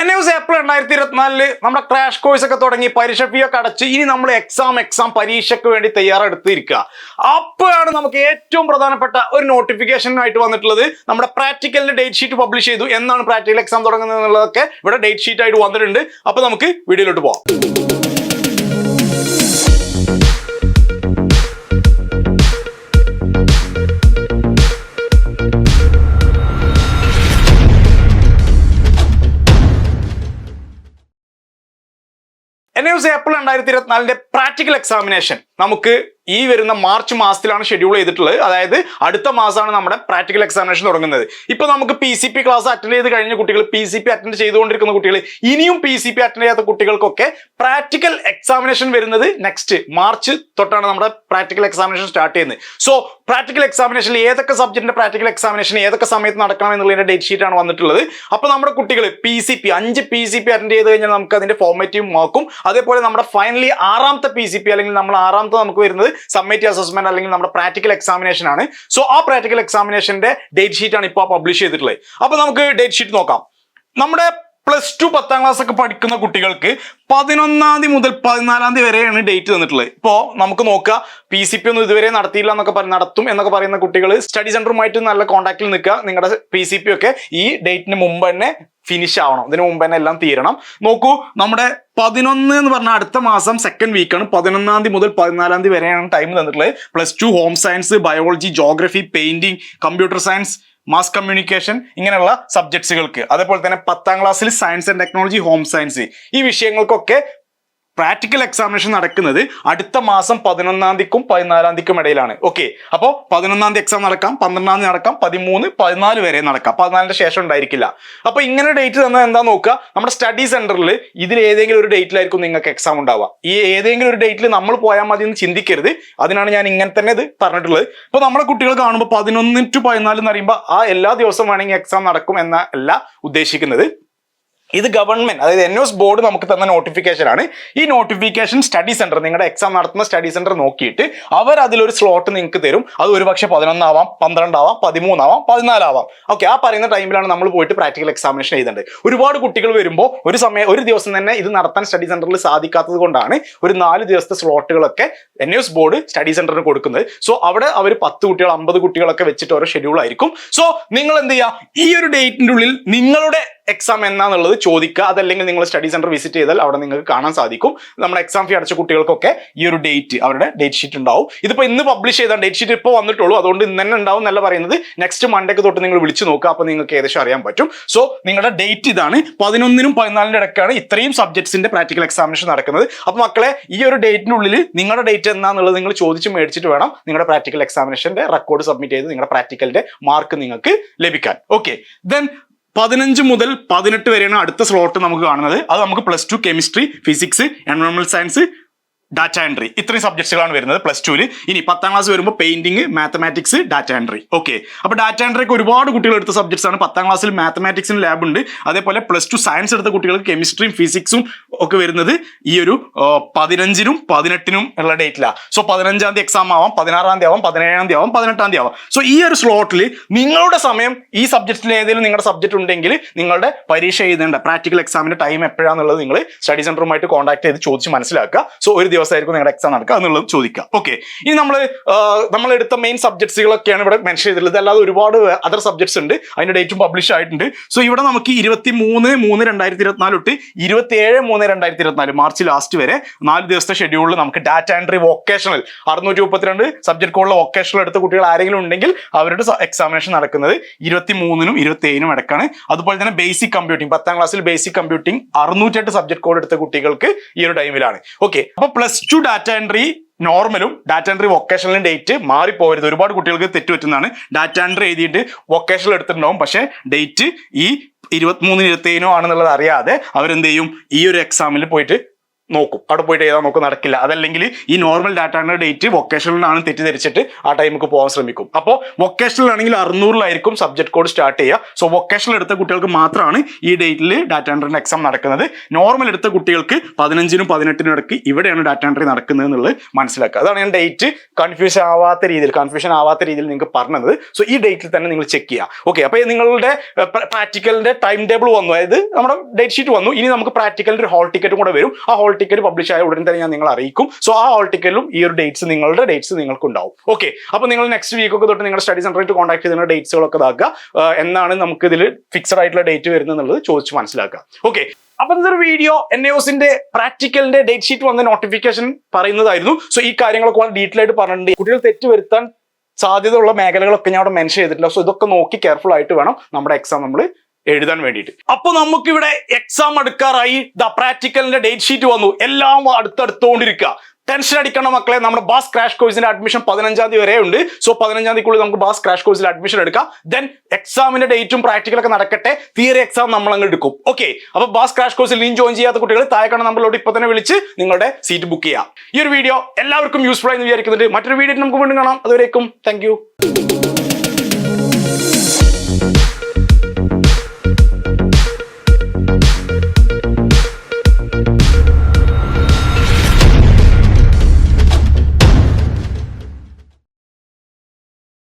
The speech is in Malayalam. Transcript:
എൻ യൂസ് ഏപ്രിൽ രണ്ടായിരത്തി ഇരുപത്തിനാലിൽ നമ്മുടെ ക്രാഷ് കോഴ്സ് ഒക്കെ തുടങ്ങി പരീക്ഷ ഫീ ഒക്കെ അടച്ച് ഇനി നമ്മൾ എക്സാം എക്സാം പരീക്ഷയ്ക്ക് വേണ്ടി തയ്യാറെടുത്തിരിക്കുക അപ്പോഴാണ് നമുക്ക് ഏറ്റവും പ്രധാനപ്പെട്ട ഒരു നോട്ടിഫിക്കേഷൻ ആയിട്ട് വന്നിട്ടുള്ളത്. നമ്മുടെ പ്രാക്ടിക്കലിന്റെ ഡേറ്റ് ഷീറ്റ് പബ്ലിഷ് ചെയ്തു. എന്നാണ് പ്രാക്ടിക്കൽ എക്സാം തുടങ്ങുന്നത് എന്നുള്ളതൊക്കെ ഇവിടെ ഡേറ്റ് ഷീറ്റ് ആയിട്ട് വന്നിട്ടുണ്ട്. അപ്പൊ നമുക്ക് വീഡിയോയിലോട്ട് പോവാം. ഏപ്രിൽ രണ്ടായിരത്തി ഇരുപത്തിനാലിന്റെ പ്രാക്ടിക്കൽ എക്സാമിനേഷൻ നമുക്ക് ഈ വരുന്ന മാർച്ച് മാസത്തിലാണ് ഷെഡ്യൂൾ ചെയ്തിട്ടുള്ളത്. അതായത് അടുത്ത മാസമാണ് നമ്മുടെ പ്രാക്ടിക്കൽ എക്സാമിനേഷൻ തുടങ്ങുന്നത്. ഇപ്പൊ നമുക്ക് P C P class attend ചെയ്ത് കഴിഞ്ഞ കുട്ടികൾ പി സി പി അറ്റൻഡ് ചെയ്തുകൊണ്ടിരിക്കുന്ന കുട്ടികൾ ഇനിയും പി സി പി അറ്റൻഡ് ചെയ്യാത്ത കുട്ടികൾക്കൊക്കെ പ്രാക്ടിക്കൽ എക്സാമിനേഷൻ വരുന്നത് നെക്സ്റ്റ് മാർച്ച് തൊട്ടാണ് നമ്മുടെ പ്രാക്ടിക്കൽ എക്സാമിനേഷൻ സ്റ്റാർട്ട് ചെയ്യുന്നത്. സോ പ്രാക്ടിക്കൽ എക്സാമിനേഷനിൽ ഏതൊക്കെ സബ്ജക്റ്റിന്റെ പ്രാക്ടിക്കൽ എക്സാമിനേഷൻ ഏതൊക്കെ സമയത്ത് നടക്കണം എന്നുള്ളതിന്റെ ഡേറ്റ് ഷീറ്റ് ആണ് വന്നിട്ടുള്ളത്. അപ്പൊ നമ്മുടെ കുട്ടികൾ പി സി പി അഞ്ച് പി സി പി അറ്റൻഡ് ചെയ്ത് കഴിഞ്ഞാൽ നമുക്ക് അതിന്റെ ഫോർമേറ്റീവ് നോക്കും അതേപോലെ നമ്മുടെ ഫൈനലി ആറാമത്തെ പി സി പി അല്ലെങ്കിൽ നമ്മൾ ആറാമത്തെ നമുക്ക് വരുന്നത് സമ്മേറ്റീവ് അസസ്മെന്റ് അല്ലെങ്കിൽ നമ്മുടെ പ്രാക്ടിക്കൽ എക്സാമിനേഷൻ ആണ്. സോ ആ പ്രാക്ടിക്കൽ എക്സാമിനേഷന്റെ ഡേറ്റ് ഷീറ്റ് ആണ് ഇപ്പോൾ പബ്ലിഷ് ചെയ്തിട്ടുള്ളത്. അപ്പൊ നമുക്ക് ഡേറ്റ് ഷീറ്റ് നോക്കാം. നമ്മുടെ പ്ലസ് ടു പത്താം ക്ലാസ് ഒക്കെ പഠിക്കുന്ന കുട്ടികൾക്ക് പതിനൊന്നാം തീയതി മുതൽ പതിനാലാം തീയതി വരെയാണ് ഡേറ്റ് തന്നിട്ടുള്ളത്. ഇപ്പോൾ നമുക്ക് നോക്കുക പി സി പി ഒന്നും ഇതുവരെ നടത്തിയില്ല എന്നൊക്കെ പറഞ്ഞ് നടത്തും എന്നൊക്കെ പറയുന്ന കുട്ടികൾ സ്റ്റഡി സെന്ററുമായിട്ട് നല്ല കോൺടാക്റ്റിൽ നിൽക്കുക നിങ്ങളുടെ പി സി പി ഒക്കെ ഈ ഡേറ്റിന് മുമ്പ് തന്നെ ഫിനിഷ് ആവണം. ഇതിനു മുമ്പ് തന്നെ എല്ലാം തീരണം. നോക്കൂ നമ്മുടെ പതിനൊന്ന് എന്ന് പറഞ്ഞാൽ അടുത്ത മാസം സെക്കൻഡ് വീക്കാണ് പതിനൊന്നാം തീയതി മുതൽ പതിനാലാം തീയതി വരെയാണ് ടൈം തന്നിട്ടുള്ളത്. Plus two home science biology geography painting computer science mass communication ഇങ്ങനെയുള്ള സബ്ജക്ട്സുകൾക്ക് അതേപോലെ തന്നെ പത്താം ക്ലാസ്സിൽ science and technology home science ഈ വിഷയങ്ങൾക്കൊക്കെ പ്രാക്ടിക്കൽ എക്സാമിനേഷൻ നടക്കുന്നത് അടുത്ത മാസം പതിനൊന്നാം തീയതിക്കും പതിനാലാം തീയതിക്കും ഇടയിലാണ്. ഓക്കെ അപ്പോൾ പതിനൊന്നാം തീയതി എക്സാം നടക്കാം പന്ത്രണ്ടാം തീയതി നടക്കാം പതിമൂന്ന് പതിനാല് വരെ നടക്കാം. പതിനാലിന്റെ ശേഷം ഉണ്ടായിരിക്കില്ല. അപ്പൊ ഇങ്ങനെ ഡേറ്റ് തന്നാൽ എന്താ നോക്കുക? നമ്മുടെ സ്റ്റഡി സെന്ററിൽ ഇതിൽ ഏതെങ്കിലും ഒരു ഡേറ്റിലായിരിക്കും നിങ്ങൾക്ക് എക്സാം ഉണ്ടാവുക. ഈ ഏതെങ്കിലും ഒരു ഡേറ്റിൽ നമ്മൾ പോയാൽ മതി എന്ന് ചിന്തിക്കരുത്. അതിനാണ് ഞാൻ ഇങ്ങനെ തന്നെ ഇത് പറഞ്ഞിട്ടുള്ളത്. ഇപ്പൊ നമ്മുടെ കുട്ടികൾ കാണുമ്പോൾ പതിനൊന്ന് ടു പതിനാല് എന്ന് പറയുമ്പോൾ ആ എല്ലാ ദിവസവും വേണമെങ്കിൽ എക്സാം നടക്കും എന്നല്ല ഉദ്ദേശിക്കുന്നത്. ഇത് ഗവൺമെന്റ് അതായത് എൻ എസ് ബോർഡ് നമുക്ക് തന്ന നോട്ടിഫിക്കേഷൻ ആണ്. ഈ നോട്ടിഫിക്കേഷൻ സ്റ്റഡി സെന്റർ നിങ്ങളുടെ എക്സാം നടത്തുന്ന സ്റ്റഡി സെന്റർ നോക്കിയിട്ട് അവർ അതിലൊരു സ്ലോട്ട് നിങ്ങൾക്ക് തരും. അത് ഒരുപക്ഷെ പതിനൊന്നാവാം പന്ത്രണ്ടാവാം പതിമൂന്നാവാം പതിനാലാവാം. ഓക്കെ ആ പറയുന്ന ടൈമിലാണ് നമ്മൾ പോയിട്ട് പ്രാക്ടിക്കൽ എക്സാമിനേഷൻ എഴുതേണ്ടത്. ഒരുപാട് കുട്ടികൾ വരുമ്പോൾ ഒരു സമയം ഒരു ദിവസം തന്നെ ഇത് നടത്താൻ സ്റ്റഡി സെന്ററിൽ സാധിക്കാത്തത് കൊണ്ടാണ് ഒരു നാല് ദിവസത്തെ സ്ലോട്ടുകളൊക്കെ എൻ എസ് ബോർഡ് സ്റ്റഡി സെന്ററിന് കൊടുക്കുന്നത്. സോ അവിടെ അവർ പത്ത് കുട്ടികൾ അമ്പത് കുട്ടികളൊക്കെ വെച്ചിട്ട് ഓരോ ഷെഡ്യൂൾ ആയിരിക്കും. സോ നിങ്ങൾ എന്ത് ചെയ്യുക ഈ ഒരു ഡേറ്റിന്റെ ഉള്ളിൽ നിങ്ങളുടെ എക്സാം എന്നാന്നുള്ളത് ചോദിക്കുക. അതല്ലെങ്കിൽ നിങ്ങൾ സ്റ്റഡി സെന്റർ വിസിറ്റ് ചെയ്താൽ അവിടെ നിങ്ങൾക്ക് കാണാൻ സാധിക്കും. നമ്മുടെ എക്സാം ഫീ അടച്ച കുട്ടികൾക്കൊക്കെ ഈ ഒരു ഡേറ്റ് അവരുടെ ഡേറ്റ് ഷീറ്റ് ഉണ്ടാവും. ഇതിപ്പോൾ ഇന്ന് പബ്ലിഷ് ചെയ്ത ഡേറ്റ് ഷീറ്റ് ഇപ്പോൾ വന്നിട്ടുള്ളൂ. അതുകൊണ്ട് ഇന്ന് തന്നെ ഉണ്ടാവും എന്നല്ല പറയുന്നത്. നെക്സ്റ്റ് മൺഡേക്ക് തൊട്ട് നിങ്ങൾ വിളിച്ചു നോക്കുക. അപ്പോൾ നിങ്ങൾക്ക് ഏകദേശം അറിയാൻ പറ്റും. സോ നിങ്ങളുടെ ഡേറ്റ് ഇതാണ്. പതിനൊന്നിനും പതിനാലിന്റെ ഇടയ്ക്കാണ് ഇത്രയും സബ്ജക്ട്സിന്റെ പ്രാക്ടിക്കൽ എക്സാമിനേഷൻ നടക്കുന്നത്. അപ്പോൾ മക്കളെ ഈ ഒരു ഡേറ്റിനുള്ളിൽ നിങ്ങളുടെ ഡേറ്റ് എന്നാന്നുള്ളത് നിങ്ങൾ ചോദിച്ച് മേടിച്ചിട്ട് വേണം നിങ്ങളുടെ പ്രാക്ടിക്കൽ എക്സാമിനേഷന്റെ റെക്കോർഡ് സബ്മിറ്റ് ചെയ്ത് നിങ്ങളുടെ പ്രാക്ടിക്കലിന്റെ മാർക്ക് നിങ്ങൾക്ക് ലഭിക്കാൻ. ഓക്കെ ദെൻ പതിനഞ്ച് മുതൽ പതിനെട്ട് വരെയാണ് അടുത്ത സ്ലോട്ട് നമുക്ക് കാണുന്നത്. അത് നമുക്ക് plus two chemistry physics environment science data entry ഇത്രയും സബ്ജക്ട്സുകളാണ് വരുന്നത് പ്ലസ് ടുവിൽ ഇനി പത്താം ക്ലാസ് വരുമ്പോൾ painting mathematics data entry okay അപ്പോൾ ഡാറ്റ എൻട്രിക്ക് ഒരുപാട് കുട്ടികൾ എടുത്ത സബ്ജക്ട്സ് ആണ്. പത്താം ക്ലാസ്സിൽ മാത്തമാറ്റിക്സിന് ലാബ് ഉണ്ട്. അതേപോലെ പ്ലസ് ടു സയൻസ് എടുത്ത കുട്ടികൾക്ക് കെമിസ്ട്രിയും ഫിസിക്സും ഒക്കെ വരുന്നത് ഈ ഒരു പതിനഞ്ചിനും പതിനെട്ടിനും ഉള്ള ഡേറ്റിലാണ് സോ പതിനഞ്ചാം തീയതി എക്സാം ആവാം പതിനാറാം തീയതി ആവാം പതിനേഴാം തീയതി ആവാം പതിനെട്ടാം തീയതി ആവാം. സോ ഈ ഒരു സ്ലോട്ടിൽ നിങ്ങളുടെ സമയം ഈ സബ്ജക്റ്റിൽ ഏതെങ്കിലും നിങ്ങളുടെ സബ്ജക്റ്റ് ഉണ്ടെങ്കിൽ നിങ്ങളുടെ പരീക്ഷ എഴുതേണ്ട പ്രാക്ടിക്കൽ എക്സാമിന്റെ ടൈം എപ്പോഴാണെന്നുള്ളത് നിങ്ങൾ സ്റ്റഡി സെന്ററുമായിട്ട് കോൺടാക്ട് ചെയ്ത് ചോദിച്ച് മനസ്സിലാക്കുക. സോ ഒരു ദിവസമായിരിക്കും നിങ്ങളുടെ എക്സാം നടക്കുക എന്നുള്ളത് ചോദിക്കുക. ഓക്കെ ഇനി നമ്മൾ നമ്മൾ എടുത്ത മെയിൻ സബ്ജക്ട്സുകളൊക്കെയാണ് ഇവിടെ മെൻഷൻ ചെയ്തിട്ടുള്ളത്. അല്ലാതെ ഒരുപാട് അതർ സബ്ജക്ട്സ് ഉണ്ട്. അതിന്റെ ഡേറ്റും പബ്ലിഷ് ആയിട്ടുണ്ട്. സോ ഇവിടെ നമുക്ക് ഇരുപത്തി മൂന്ന് മൂന്ന് രണ്ടായിരത്തി ഇരുപത്തിനാല് തൊട്ട് ഇരുപത്തി ഏഴ് മൂന്ന് രണ്ടായിരത്തി ഇരുപത്തിനാല് മാർച്ച് ലാസ്റ്റ് വരെ നാല് ദിവസത്തെ ഷെഡ്യൂളിൽ നമുക്ക് ഡാറ്റ എൻട്രി വൊക്കേഷണൽ അറുന്നൂറ്റി മുപ്പത്തിരണ്ട് സബ്ജക്ട് കോളിലെ വൊക്കേഷണൽ എടുത്ത കുട്ടികൾ ആരെങ്കിലും ഉണ്ടെങ്കിൽ അവരുടെ എക്സാമിനേഷൻ നടക്കുന്നത് ഇരുപത്തി മൂന്നിനും ഇരുപത്തി ഏഴിനും ഇടക്കാണ് അതുപോലെ തന്നെ ബേസിക് കമ്പ്യൂട്ടിംഗ് പത്താം ക്ലാസ്സിൽ ബേസിക് കമ്പ്യൂട്ടിംഗ് അറുന്നൂറ്റെട്ട് സബ്ജക്ട് കോഡ് എടുത്ത കുട്ടികൾക്ക് ഈ ഒരു ടൈമിലാണ് ഓക്കെ അപ്പൊ പ്ലസ് ടു ഡാറ്റ എൻട്രി നോർമലും ഡാറ്റ എൻട്രി വൊക്കേഷണലും ഡേറ്റ് മാറിപ്പോകരുത്. ഒരുപാട് കുട്ടികൾക്ക് തെറ്റുപറ്റുന്നതാണ് ഡാറ്റ എൻട്രി എഴുതിയിട്ട് വൊക്കേഷണൽ എടുത്തിട്ടുണ്ടാവും. പക്ഷേ ഡേറ്റ് ഈ ഇരുപത്തിമൂന്നിന് ഇരുപത്തേനോ ആണെന്നുള്ളത് അറിയാതെ അവരെന്ത് ചെയ്യും? ഈ ഒരു എക്സാമിൽ പോയിട്ട് നോക്കും. അവിടെ പോയിട്ട് ഏതാ നോക്കും നടക്കില്ല. അതല്ലെങ്കിൽ ഈ നോർമൽ ഡാറ്റാന്റെ ഡേറ്റ് വൊക്കേഷനിലാണ് തെറ്റിദ്ധരിച്ചിട്ട് ആ ടൈമിക്ക് പോകാൻ ശ്രമിക്കും. അപ്പോൾ വൊക്കേഷനിലാണെങ്കിൽ അറുന്നൂറിലായിരിക്കും സബ്ജക്ട് കോഡ് സ്റ്റാർട്ട് ചെയ്യുക. സോ വൊക്കേഷണൽ എടുത്ത കുട്ടികൾക്ക് മാത്രമാണ് ഈ ഡേറ്റിൽ ഡാറ്റ എൻട്രിന്റെ എക്സാം നടക്കുന്നത്. നോർമൽ എടുത്ത കുട്ടികൾക്ക് പതിനഞ്ചിനും പതിനെട്ടിനും ഇടയ്ക്ക് ഇവിടെയാണ് ഡാറ്റ എൻട്രി നടക്കുന്നത് എന്നുള്ളത് മനസ്സിലാക്കുക. അതാണ് ഞാൻ ഡേറ്റ് കൺഫ്യൂഷൻ ആവാത്ത രീതിയിൽ കൺഫ്യൂഷൻ ആവാത്ത രീതിയിൽ നിങ്ങൾക്ക് പറഞ്ഞത്. സോ ഈ ഡേറ്റിൽ തന്നെ നിങ്ങൾ ചെക്ക് ചെയ്യുക. ഓക്കെ അപ്പോൾ നിങ്ങളുടെ പ്രാക്ടിക്കലിന്റെ ടൈം ടേബിൾ വന്നു. അതായത് നമ്മുടെ ഡേറ്റ് ഷീറ്റ് വന്നു. ഇനി നമുക്ക് പ്രാക്ടിക്കലിന്റെ ഒരു ഹോൾ ടിക്കറ്റും കൂടെ വരും. ആ ഹോൾ ടിക്കറ്റ് പബ്ലിഷ് ആയ ഉടൻ തന്നെ ഞാൻ നിങ്ങൾ അറിയിക്കും. സോ ആ ഓൾ ടിക്കറ്റിലും ഈ ഒരു ഡേറ്റ്സ് നിങ്ങളുടെ ഡേറ്റ്സ് നിങ്ങൾക്ക് ഉണ്ടാവും ഓക്കെ അപ്പോൾ നിങ്ങൾ നെക്സ്റ്റ് വീക്ക് ഒക്കെ തൊട്ട് നിങ്ങളുടെ സ്റ്റഡി സെന്ററായിട്ട് കോൺടാക്ട് ചെയ്യുന്ന ഡേറ്റ്സുകളൊക്കെ ഇതാക്കുക. എന്നാണ് നമുക്ക് ഇതിൽ ഫിക്സഡ് ആയിട്ടുള്ള ഡേറ്റ് വരുന്നത് എന്നുള്ളത് ചോദിച്ച് മനസ്സിലാക്കുക. ഓക്കെ അപ്പൊ ഇതൊരു വീഡിയോ എൻ എസിന്റെ പ്രാക്ടിക്കലിന്റെ ഡേറ്റ് ഷീറ്റ് വന്ന നോട്ടിഫിക്കേഷൻ പറയുന്നതായിരുന്നു. സോ ഈ കാര്യങ്ങളൊക്കെ വളരെ ഡീറ്റെയിൽ ആയിട്ട് പറഞ്ഞിട്ടുണ്ട്. കുട്ടികൾ തെറ്റ് വരുത്താൻ സാധ്യതയുള്ള മേഖലകളൊക്കെ ഞാൻ അവിടെ മെൻഷൻ ചെയ്തിട്ടില്ല. സോ ഇതൊക്കെ നോക്കി കെയർഫുൾ ആയിട്ട് വേണം നമ്മുടെ എക്സാം നമ്മൾ എഴുതാൻ വേണ്ടിയിട്ട്. അപ്പൊ നമുക്കിവിടെ എക്സാം എടുക്കാറായി ദ പ്രാക്ടിക്കലിന്റെ ഡേറ്റ് ഷീറ്റ് വന്നു. എല്ലാം അടുത്തടുത്തുകൊണ്ടിരിക്കുക ടെൻഷൻ അടിക്കണം മക്കളെ. നമ്മുടെ ബാസ് ക്രാഷ് കോഴ്സിന്റെ അഡ്മിഷൻ പതിനഞ്ചാം തീയതി വരെ ഉണ്ട്. സോ പതിനഞ്ചാം തീയതിക്കുള്ളിൽ നമുക്ക് ബാസ് ക്രാഷ് കോഴ്സിൽ അഡ്മിഷൻ എടുക്കാം. ദെൻ എക്സാമിന്റെ ഡേറ്റും പ്രാക്ടിക്കലൊക്കെ നടക്കട്ടെ. തിയറി എക്സാം നമ്മൾ അങ്ങ് എടുക്കും. ഓക്കെ അപ്പൊ ബാസ് ക്രാഷ് കോഴ്സിൽ ലിങ്ക് ജോയിൻ ചെയ്യാത്ത കുട്ടികൾ താഴെ നമ്മളോട് ഇപ്പൊ തന്നെ വിളിച്ച് നിങ്ങളുടെ സീറ്റ് ബുക്ക് ചെയ്യാം. ഈ ഒരു വീഡിയോ എല്ലാവർക്കും യൂസ്ഫുൾ ആയി എന്ന് വിചാരിക്കുന്നുണ്ട്. മറ്റൊരു വീഡിയോ നമുക്ക് വീണ്ടും കാണാം. അതുവരേക്കും താങ്ക്